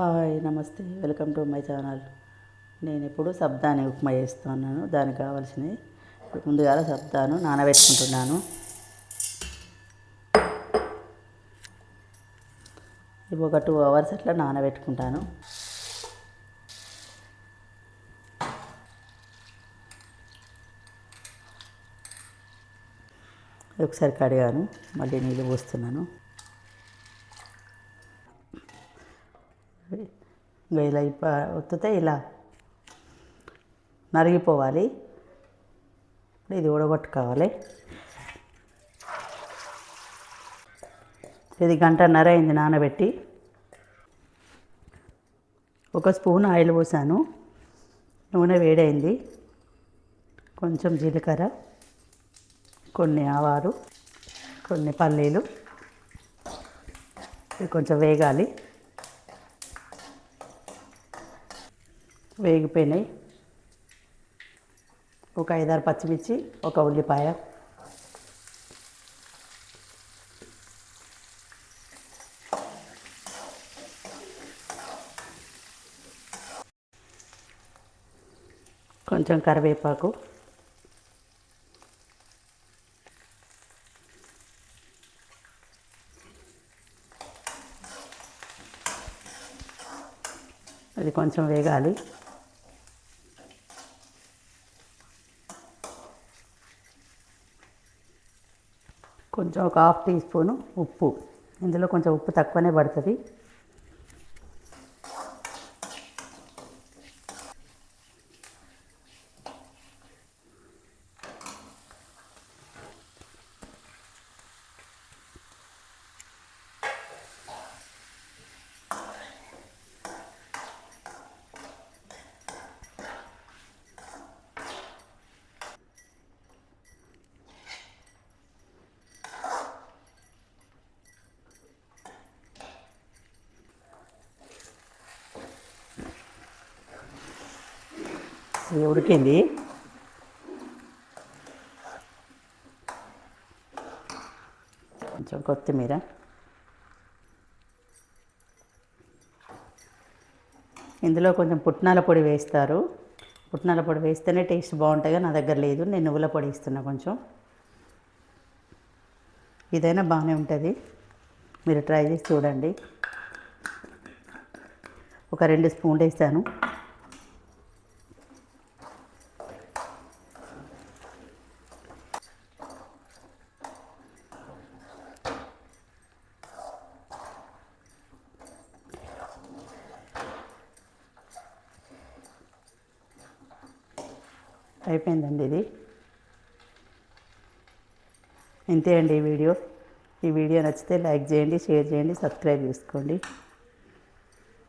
Hi నమస్తే welcome to my channel. నేను ఇప్పుడు సబ్దాని ఉప్మా చేస్తున్నాను దానికి కావాల్సినవి ఇప్పుడు ముందుగా సబ్దాను నానబెట్టుకుంటున్నాను. ఇవి ఒక టూ అవర్స్ అట్లా నానబెట్టుకుంటాను. ఒకసారి కడిగాను మళ్ళీ నీళ్ళు పోస్తున్నాను. ఇంకా ఇలా ఇప్ప ఒత్తితే ఇలా నరిగిపోవాలి. ఇప్పుడు ఇది ఊడగొట్టుకోవాలి. ఇది గంటన్నర అయింది నానబెట్టి. ఒక స్పూన్ ఆయిల్ పోసాను. నూనె వేడైంది. కొంచెం జీలకర్ర కొన్ని ఆవాలు కొన్ని పల్లీలు. ఇవి కొంచెం వేగాలి. వేగిపోయినాయి. ఒక ఐదారు పచ్చిమిర్చి ఒక ఉల్లిపాయ. కొంచెం కరివేపాకు. అది కొంచెం వేగాలి. కొంచెం ఒక హాఫ్ టీ స్పూను ఉప్పు. ఇందులో కొంచెం ఉప్పు తక్కువనే పడుతుంది. ఇది ఉడికింది? కొంచెం కొత్తిమీర. ఇందులో కొంచెం పుట్నాల పొడి వేస్తారు. పుట్నాల పొడి వేస్తేనే టేస్ట్ బాగుంటుంది నా దగ్గర లేదు. నేను నువ్వుల పొడి ఇస్తున్నా కొంచెం. ఇదైనా బాగానే ఉంటుంది. మీరు ట్రై చేసి చూడండి. ఒక రెండు స్పూన్లు వేస్తాను. అయిపోయిందండి ఇది. ఇంతే అండి ఈ వీడియో. ఈ వీడియో నచ్చితే లైక్ చేయండి షేర్ చేయండి సబ్స్క్రైబ్ చేసుకోండి.